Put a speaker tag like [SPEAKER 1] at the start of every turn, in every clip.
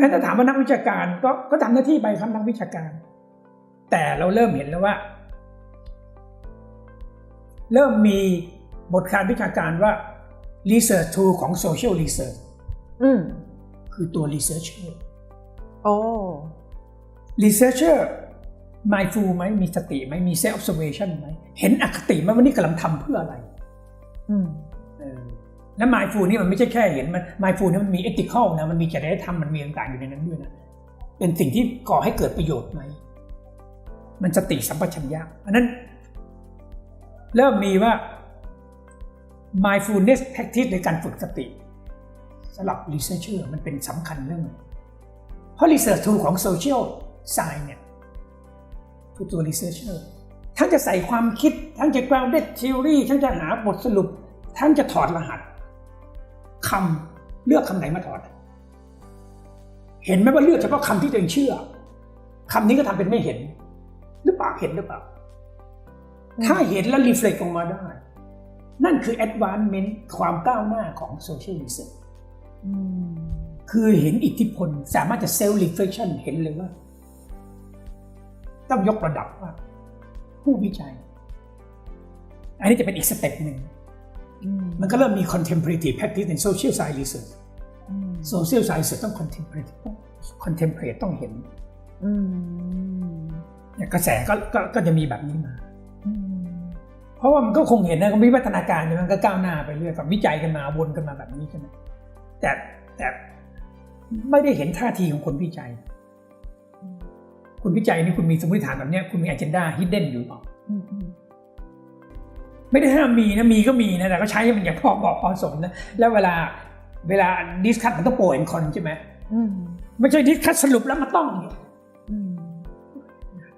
[SPEAKER 1] งั้นถ้าถามว่านักวิชาการก็ก็ทำหน้าที่ไปครับนักวิชาการ แต่เราเริ่มเห็นแล้วว่า เริ่มมีบทการวิชาการว่า research tool ของ social research
[SPEAKER 2] อืม
[SPEAKER 1] คือตัว researcher
[SPEAKER 2] โอ้
[SPEAKER 1] researcher mindful ไหมมีสติไหมมี self observation ไหมเห็นอคติไหมว่านี่กำลังทำเพื่ออะไร
[SPEAKER 2] อืม
[SPEAKER 1] และ mindful นี่มันไม่ใช่แค่เห็นมัน mindful นี่มันมี ethical นะมันมีจริยธรรมมันมีต่างๆอยู่ในนั้นด้วยนะเป็นสิ่งที่ก่อให้เกิดประโยชน์ไหมมันสติสัมปชัญญะอันนั้น เริ่มมีว่า mindfulness practice ในการฝึกสติสำหรับ researcher มันเป็นสำคัญเรื่องหนึ่งเพราะ research tool ของ social science เนี่ยคือตัว researcher ทั้งจะใส่ความคิด ทั้งจะ grounded theory ทั้งจะหาบทสรุป ทั้งจะถอดรหัส คำเลือกคำไหนมาถอด เห็นไหมว่าเลือกเฉพาะคำที่ตัวเองเชื่อคำนี้ก็ทำเป็นไม่เห็น หรือเปล่าเห็นหรือเปล่า ถ้าเห็นแล้วรีเฟล็กออกมาได้ นั่นคือ advancement ความก้าวหน้าของ social research
[SPEAKER 2] อืม
[SPEAKER 1] คือเห็นอิทธิพลสามารถจะ self reflection เห็นเลยว่า ต้องยกระดับว่า ผู้วิจัย อันนี้จะเป็นอีกสเต็ปหนึ่ง
[SPEAKER 2] อื ม
[SPEAKER 1] มันก็เริ่มมี contemplative practice ใน social science research
[SPEAKER 2] อืม
[SPEAKER 1] social science research ต้อง contemplate ต้อง contemplate ต้องเห็น
[SPEAKER 2] อืม
[SPEAKER 1] เนี่ยกระแสก็ก็ก็จะมีแบบนี้มา
[SPEAKER 2] อืม
[SPEAKER 1] เพราะว่ามันก็คงเห็นนะก็วิวัฒนาการเนี่ยมันก็ก้าวหน้าไปเรื่อยกับวิจัยกันมาวนกันมาแบบนี้ใช่ไหมแต่แต่ไม่ได้เห็นท่าทีของคนวิจัย คุณวิจัยนี่คุณมีสมมติฐานแบบเนี้ยคุณมี agenda hidden อยู่เปล่า
[SPEAKER 2] อืมอืม
[SPEAKER 1] ไม่ได้ห้ามมีนะมีก็มีนะแต่ก็ใช้ให้มันอย่างพอเหมาะพอสมนะแล้วเวลาเวลาดิสคัทมันต้องโปรแอนคอนใช่ไหม
[SPEAKER 2] อืม
[SPEAKER 1] ไม่ใช่ดิสคัทสรุปแล้วมันต้องอย่างเงี้ย
[SPEAKER 2] อืม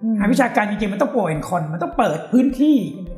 [SPEAKER 2] อืม
[SPEAKER 1] หาวิชาการจริงๆมันต้องโปรแอนคอนมันต้องเปิดพื้นที่ใช่ไหม